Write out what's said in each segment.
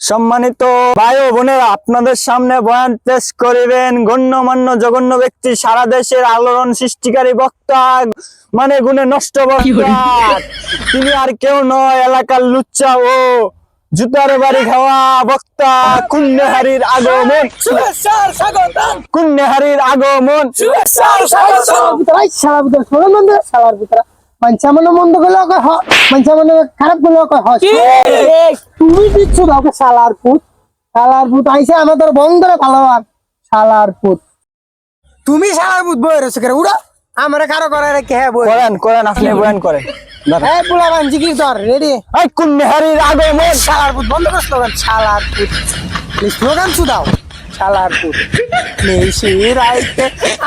সম্মানিত ভাই ও বোনেরা আপনাদের সামনে বয়ান পেশ করিবেন গণ্যমান্য জঘন্য ব্যক্তি সারা দেশের আলোড়ন সৃষ্টিকারী বক্তা মানে গুণে নষ্ট বক্তা। তিনি আর কেউ নয় এলাকার লুচ্চা ও জুতার বাড়ি খাওয়া বক্তা। কুন্যহারির আগমন। কুন্যহারির আগমন। শোনো মন্দ মন্দ কয় হ পঞ্চামন খারাপগুলো কয় হ। তুমি দিচ্ছ ওকে শালার পুত শালার পুত আইসে আমাদের বন্ধরে ভালো আর শালার পুত তুমি শালার পুত বই রয়েছে করে উড়া আমরা কারও করে রেখে হ্যাঁ বই করেন করেন আপনি বয়ান করেন। এই পোলা বাঞ্জি কি তোর রেডি এই কুন্যহারির আগমন শালার পুত বন্ধ করে স্লোগান শালার পুত স্লোগান শুধাও শালার পুত নিশি রাইতে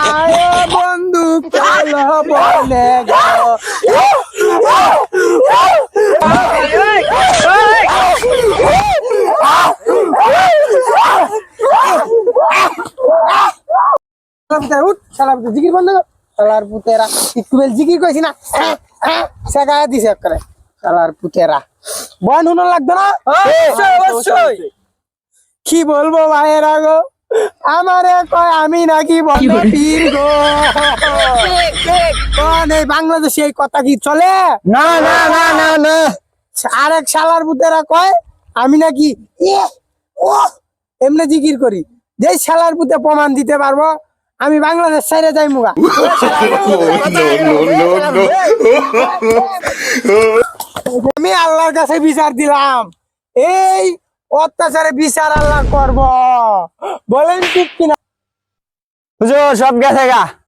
আয় বন্ধু চলো বলে গো শালার উঠ শালার পুত জিকির বন্ধ শালার পুতেরা একটু বেল জিকির কইছি না শেখায় দিছে করে শালার পুতেরা বয়ান শুনো লাগতো না। কি বলব ভাইয়েরা গো আমারে কয় আমি নাকি বন্ধ পীর গো? কোন এই বাংলাদেশে এই কথা কি চলে? না না না না না। আরেক শালার কয় আমি নাকি ইয়ে, ও এমনি জিকির করি। যে শালার পুতে প্রমাণ দিতে পারব আমি বাংলাদেশ ছেড়ে যাই মুগা। আমি আল্লাহর কাছে বিচার দিলাম। এই অত্যাচারে বিচার আল্লাহ করব। বলেন ঠিক কিনা? হুজুর সব গেছে গা।